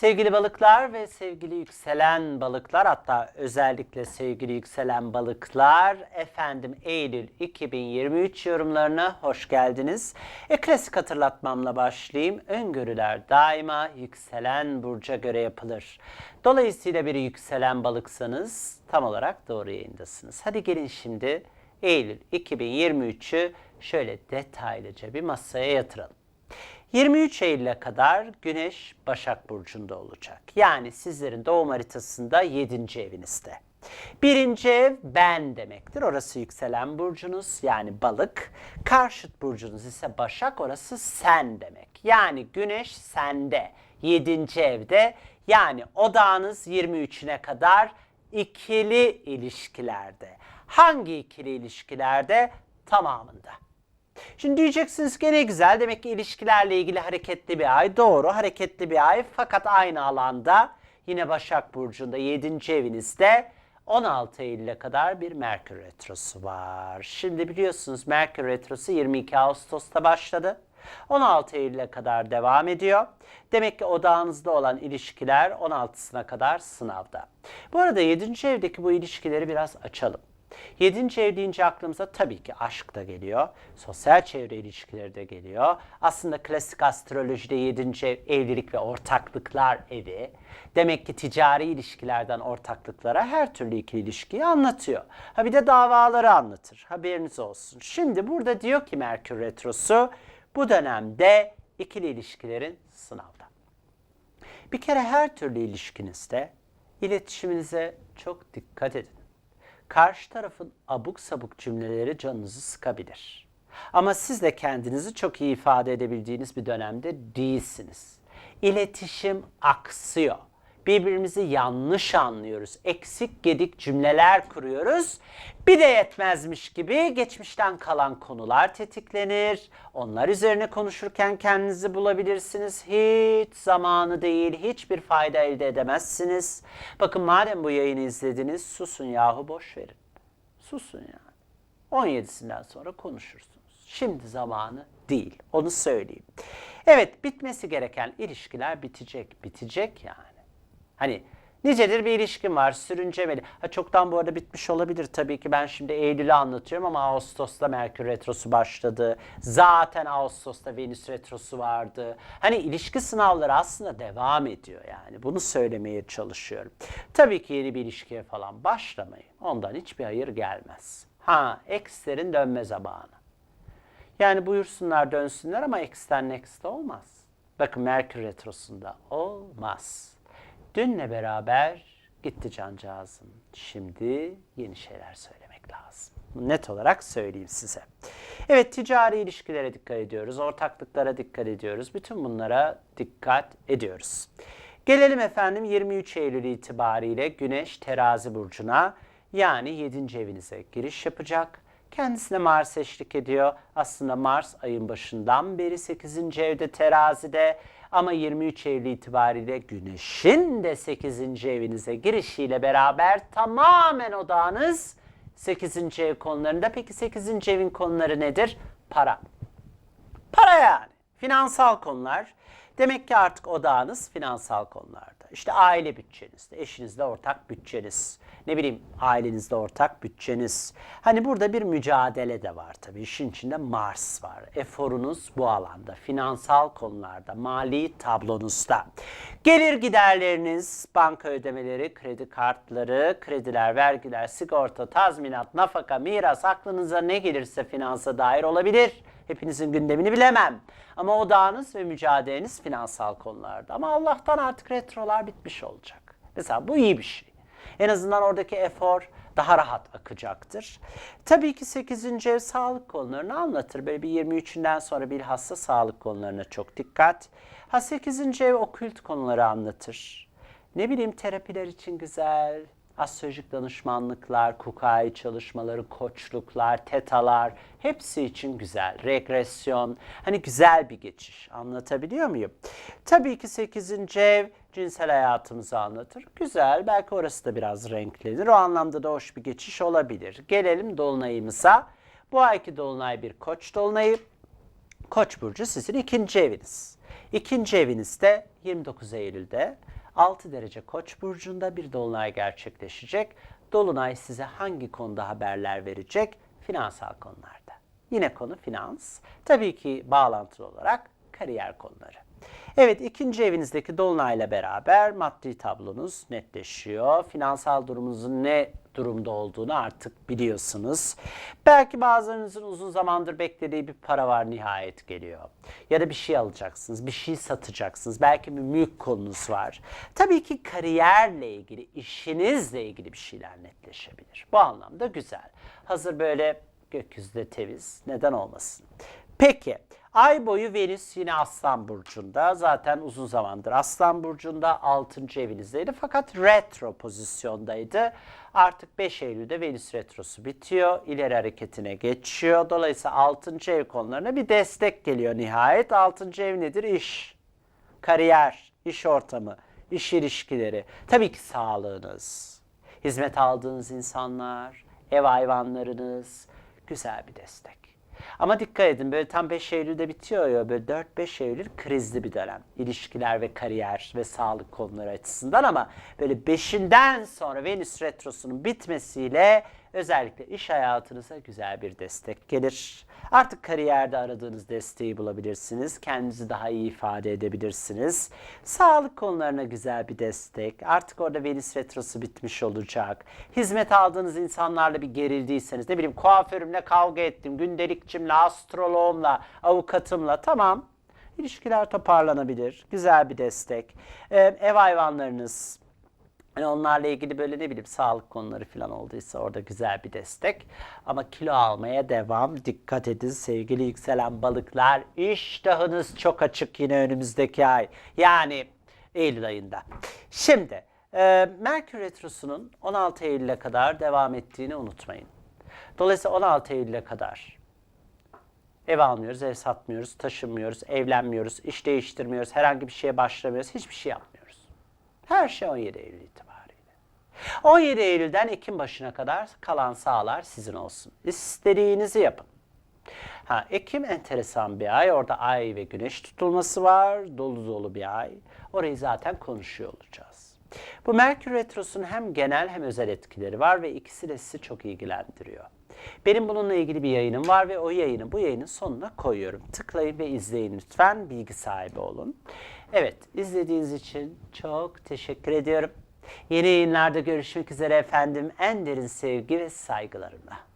Sevgili balıklar ve sevgili yükselen balıklar hatta özellikle sevgili yükselen balıklar efendim Eylül 2023 yorumlarına hoş geldiniz. E klasik hatırlatmamla başlayayım. Öngörüler daima yükselen burca göre yapılır. Dolayısıyla bir yükselen balıksanız tam olarak doğru yayındasınız. Hadi gelin şimdi Eylül 2023'ü şöyle detaylıca bir masaya yatıralım. 23 Eylül'e kadar Güneş Başak Burcu'nda olacak. Yani sizlerin doğum haritasında 7. evinizde. Birinci ev ben demektir. Orası yükselen burcunuz yani balık. Karşıt burcunuz ise Başak orası sen demek. Yani Güneş sende. 7. evde yani odağınız 23'üne kadar ikili ilişkilerde. Hangi ikili ilişkilerde? Tamamında. Şimdi diyeceksiniz ki ne güzel demek ki ilişkilerle ilgili hareketli bir ay. Doğru hareketli bir ay fakat aynı alanda yine Başak Burcu'nda 7. evinizde 16 Eylül'e kadar bir Merkür Retrosu var. Şimdi biliyorsunuz Merkür Retrosu 22 Ağustos'ta başladı. 16 Eylül'e kadar devam ediyor. Demek ki odağınızda olan ilişkiler 16'sına kadar sınavda. Bu arada 7. evdeki bu ilişkileri biraz açalım. Yedinci ev deyince aklımıza tabii ki aşk da geliyor. Sosyal çevre ilişkileri de geliyor. Aslında klasik astrolojide yedinci ev evlilik ve ortaklıklar evi. Demek ki ticari ilişkilerden ortaklıklara her türlü ikili ilişkiyi anlatıyor. Ha bir de davaları anlatır. Haberiniz olsun. Şimdi burada diyor ki Merkür Retrosu bu dönemde ikili ilişkilerin sınavda. Bir kere her türlü ilişkinizde iletişiminize çok dikkat edin. Karşı tarafın abuk sabuk cümleleri canınızı sıkabilir. Ama siz de kendinizi çok iyi ifade edebildiğiniz bir dönemde değilsiniz. İletişim aksıyor. Birbirimizi yanlış anlıyoruz. Eksik gedik cümleler kuruyoruz. Bir de yetmezmiş gibi geçmişten kalan konular tetiklenir. Onlar üzerine konuşurken kendinizi bulabilirsiniz. Hiç zamanı değil, hiçbir fayda elde edemezsiniz. Bakın madem bu yayını izlediniz, susun yahu boş verin. Susun yani. 17'sinden sonra konuşursunuz. Şimdi zamanı değil. Onu söyleyeyim. Evet bitmesi gereken ilişkiler bitecek. Bitecek yani. Hani nicedir bir ilişkin var sürüncemeli. Ha çoktan bu arada bitmiş olabilir tabii ki. Ben şimdi Eylül'ü anlatıyorum ama Ağustos'ta Merkür Retrosu başladı. Zaten Ağustos'ta Venüs Retrosu vardı. Hani ilişki sınavları aslında devam ediyor yani. Bunu söylemeye çalışıyorum. Tabii ki yeni bir ilişkiye falan başlamayın. Ondan hiçbir hayır gelmez. Ha ekslerin dönme zamanı. Yani buyursunlar dönsünler ama X'ten Next olmaz. Bakın Merkür Retrosu'nda olmaz. Dünle beraber gitti cancağızım. Şimdi yeni şeyler söylemek lazım. Net olarak söyleyeyim size. Evet ticari ilişkilere dikkat ediyoruz. Ortaklıklara dikkat ediyoruz. Bütün bunlara dikkat ediyoruz. Gelelim efendim 23 Eylül itibariyle Güneş terazi burcuna yani 7. evinize giriş yapacak. Kendisine Mars eşlik ediyor. Aslında Mars ayın başından beri 8. evde terazide ama 23 Eylül itibariyle Güneş'in de 8. evinize girişiyle beraber tamamen odağınız 8. ev konularında. Peki 8. evin konuları nedir? Para. Para yani. Finansal konular. Demek ki artık odağınız finansal konularda. İşte aile bütçenizde, eşinizle ortak bütçeniz, ne bileyim ailenizde ortak bütçeniz. Hani burada bir mücadele de var tabii. İşin içinde Mars var. Eforunuz bu alanda, finansal konularda, mali tablonuzda. Gelir giderleriniz, banka ödemeleri, kredi kartları, krediler, vergiler, sigorta, tazminat, nafaka, miras aklınıza ne gelirse finansa dair olabilir. Hepinizin gündemini bilemem. Ama odağınız ve mücadeleniz finansal konularda. Ama Allah'tan artık retrolar bitmiş olacak. Mesela bu iyi bir şey. En azından oradaki efor daha rahat akacaktır. Tabii ki 8. ev sağlık konularını anlatır. Böyle bir 23'ünden sonra bilhassa sağlık konularına çok dikkat. Ha 8. ev okült konuları anlatır. Ne bileyim terapiler için güzel, astrolojik danışmanlıklar, kukai çalışmaları, koçluklar, tetalar hepsi için güzel. Regresyon, hani güzel bir geçiş. Anlatabiliyor muyum? Tabii ki 8. ev cinsel hayatımızı anlatır. Güzel, belki orası da biraz renklenir. O anlamda da hoş bir geçiş olabilir. Gelelim dolunayımıza. Bu ayki dolunay bir koç dolunayı. Koç burcu sizin ikinci eviniz. İkinci evinizde 29 Eylül'de 6 derece Koç burcunda bir dolunay gerçekleşecek. Dolunay size hangi konuda haberler verecek? Finansal konularda. Yine konu finans. Tabii ki bağlantılı olarak kariyer konuları. Evet ikinci evinizdeki dolunayla beraber maddi tablonuz netleşiyor. Finansal durumunuzun ne durumda olduğunu artık biliyorsunuz. Belki bazılarınızın uzun zamandır beklediği bir para var nihayet geliyor. Ya da bir şey alacaksınız, bir şey satacaksınız. Belki bir mülk konunuz var. Tabii ki kariyerle ilgili, işinizle ilgili bir şeyler netleşebilir. Bu anlamda güzel. Hazır böyle gökyüzünde teviz neden olmasın? Peki ay boyu Venüs yine Aslan Burcu'nda. Zaten uzun zamandır Aslan Burcu'nda 6. evinizdeydi. Fakat retro pozisyondaydı. Artık 5 Eylül'de Venüs retrosu bitiyor. İleri hareketine geçiyor. Dolayısıyla 6. ev konularına bir destek geliyor nihayet. 6. ev nedir? İş, kariyer, iş ortamı, iş ilişkileri. Tabii ki sağlığınız, hizmet aldığınız insanlar, ev hayvanlarınız güzel bir destek. Ama dikkat edin böyle tam 5 Eylül'de bitiyor ya böyle 4-5 Eylül krizli bir dönem. İlişkiler ve kariyer ve sağlık konuları açısından ama böyle 5'inden sonra Venüs retrosunun bitmesiyle özellikle iş hayatınıza güzel bir destek gelir. Artık kariyerde aradığınız desteği bulabilirsiniz. Kendinizi daha iyi ifade edebilirsiniz. Sağlık konularına güzel bir destek. Artık orada Venüs retrosu bitmiş olacak. Hizmet aldığınız insanlarla bir gerildiyseniz ne bileyim kuaförümle kavga ettim, gündelikçimle, astroloğumla, avukatımla tamam. İlişkiler toparlanabilir. Güzel bir destek. Ee, ev hayvanlarınız, Hani onlarla ilgili böyle ne bileyim sağlık konuları falan olduysa orada güzel bir destek. Ama kilo almaya devam. Dikkat edin sevgili yükselen balıklar. İştahınız çok açık yine önümüzdeki ay. Yani Eylül ayında. Şimdi e, Merkür Retrosu'nun 16 Eylül'e kadar devam ettiğini unutmayın. Dolayısıyla 16 Eylül'e kadar Ev almıyoruz, ev satmıyoruz, taşınmıyoruz, evlenmiyoruz, iş değiştirmiyoruz, herhangi bir şeye başlamıyoruz, hiçbir şey yapmıyoruz. Her şey 17 Eylül itibariyle. 17 Eylül'den Ekim başına kadar kalan sahalar sizin olsun. İstediğinizi yapın. Ha, Ekim enteresan bir ay. Orada ay ve güneş tutulması var. Dolu dolu bir ay. Orayı zaten konuşuyor olacağız. Bu Merkür Retrosu'nun hem genel hem özel etkileri var ve ikisi de sizi çok ilgilendiriyor. Benim bununla ilgili bir yayınım var ve o yayını bu yayının sonuna koyuyorum. Tıklayın ve izleyin lütfen. Bilgi sahibi olun. Evet, izlediğiniz için çok teşekkür ediyorum. Yeni yayınlarda görüşmek üzere efendim. En derin sevgi ve saygılarımla.